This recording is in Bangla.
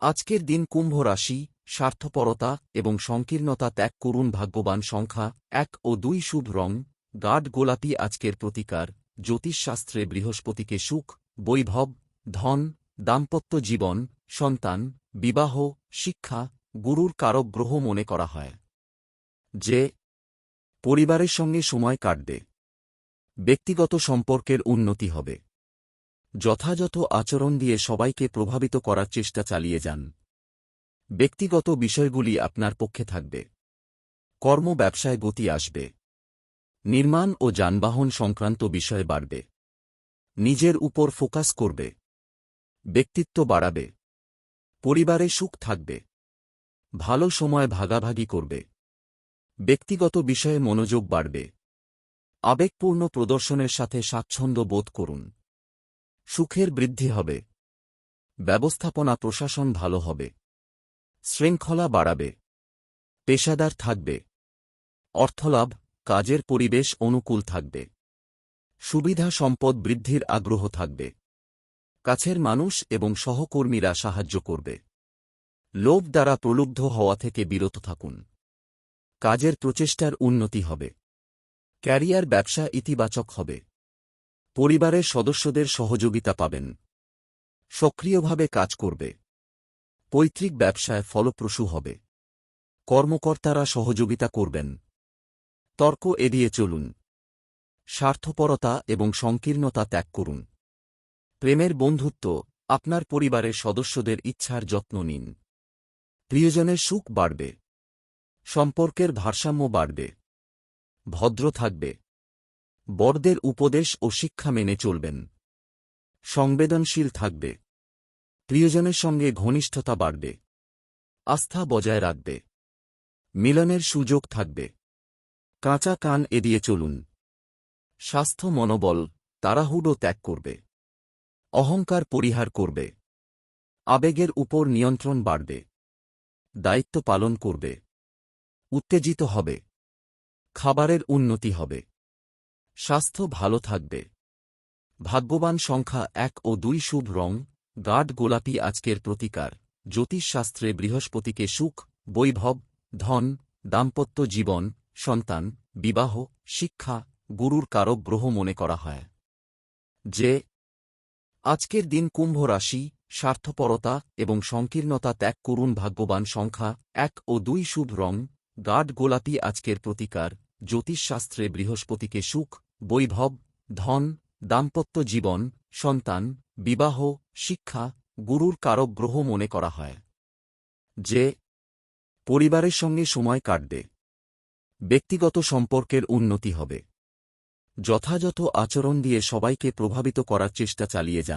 আজকের দিন কুম্ভ রাশি, স্বার্থপরতা এবং সংকীর্ণতা ত্যাগ করুন ভাগ্যবান সংখ্যা এক ও দুই শুভ রং, গাঢ় গোলাপি আজকের প্রতিকার, জ্যোতিষশাস্ত্রে বৃহস্পতিকে সুখ, বৈভব, ধন, দাম্পত্য জীবন, সন্তান, বিবাহ, শিক্ষা, গুরুর কারক গ্রহ মনে করা হয়। যে পরিবারের সঙ্গে সময় কাটবে। ব্যক্তিগত সম্পর্কের উন্নতি হবে। যথাযথ আচরণ দিয়ে সবাইকে প্রভাবিত করার চেষ্টা চালিয়ে যান। ব্যক্তিগত বিষয়গুলি আপনার পক্ষে থাকবে। কর্ম ব্যবসায় গতি আসবে। নির্মাণ ও যানবাহন সংক্রান্ত বিষয় বাড়বে। নিজের উপর ফোকাস করবে। ব্যক্তিত্ব বাড়াবে। পরিবারে সুখ থাকবে। ভালো সময় ভাগাভাগি করবে। ব্যক্তিগত বিষয়ে মনোযোগ বাড়বে। আবেগপূর্ণ প্রদর্শনের সাথে স্বাচ্ছন্দ্য বোধ করুন। সুখের বৃদ্ধি হবে। ব্যবস্থাপনা প্রশাসন ভালো হবে। শৃঙ্খলা বাড়াবে। পেশাদার থাকবে। অর্থলাভ, কাজের পরিবেশ অনুকূল থাকবে। সুবিধা সম্পদ বৃদ্ধির আগ্রহ থাকবে। কাছের মানুষ এবং সহকর্মীরা সাহায্য করবে। লোভ দ্বারা প্রলুব্ধ হওয়া থেকে বিরত থাকুন। কাজের প্রচেষ্টার উন্নতি হবে। ক্যারিয়ার ব্যবসা ইতিবাচক হবে। পরিবারের সদস্যদের সহযোগিতা পাবেন। সক্রিয়ভাবে কাজ করবে। পৈতৃক ব্যবসায় ফলপ্রসূ হবে। কর্মকর্তারা সহযোগিতা করবেন। তর্ক এড়িয়ে চলুন। স্বার্থপরতা এবং সংকীর্ণতা ত্যাগ করুন। প্রেমের বন্ধুত্ব, আপনার পরিবারের সদস্যদের ইচ্ছার যত্ন নিন। প্রিয়জনের সুখ বাড়বে। সম্পর্কের ভারসাম্য বাড়বে। ভদ্র থাকবে। বড়দের উপদেশ ও শিক্ষা মেনে চলবেন। সংবেদনশীল থাকবে। প্রিয়জনের সঙ্গে ঘনিষ্ঠতা বাড়বে। আস্থা বজায় রাখবে। মিলনের সুযোগ থাকবে। কাঁচা কান এড়িয়ে চলুন। স্বাস্থ্য মনোবল তাড়াহুড়ো ত্যাগ করবে। অহংকার পরিহার করবে। আবেগের উপর নিয়ন্ত্রণ বাড়বে। দায়িত্ব পালন করবে। উত্তেজিত হবে। খাবারের উন্নতি হবে। স্বাস্থ্য ভালো থাকবে। ভাগ্যবান সংখ্যা এক ও দুই শুভ রং, গাঢ় গোলাপি আজকের প্রতিকার। জ্যোতিষশাস্ত্রে বৃহস্পতিকে সুখ, বৈভব, ধন, দাম্পত্য জীবন, সন্তান, বিবাহ, শিক্ষা, গুরুর কারক গ্রহ মনে করা হয়। যে আজকের দিন কুম্ভ রাশি, স্বার্থপরতা এবং সংকীর্ণতা ত্যাগ করুন ভাগ্যবান সংখ্যা এক ও দুই শুভ রং, গাঢ় গোলাপি আজকের প্রতিকার। জ্যোতিষশাস্ত্রে বৃহস্পতিকে সুখ বৈভব, ধন, দাম্পত্য জীবন, সন্তান, বিবাহ, শিক্ষা, গুরুর কারক গ্রহ মনে করা হয়। যে পরিবারের সঙ্গে সময় কাটবে। ব্যক্তিগত সম্পর্কের উন্নতি হবে। যথাযথ আচরণ দিয়ে সবাইকে প্রভাবিত করার চেষ্টা চালিয়ে যান।